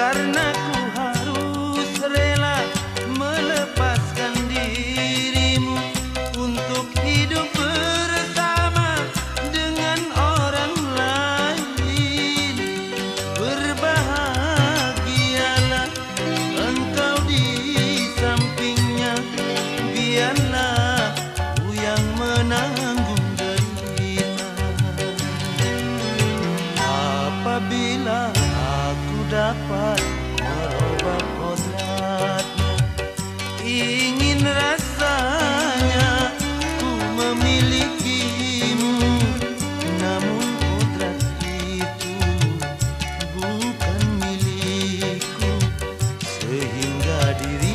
Karena ku harus rela melepaskan dirimu Untuk hidup bersama dengan orang lain. Berbahagialah engkau di sampingnya Biarlah ku yang menanggung derita. Apabila dapat merubah kodratnya Ingin rasanya ku memilikimu Namun kodrat itu bukan milikku. Sehingga diri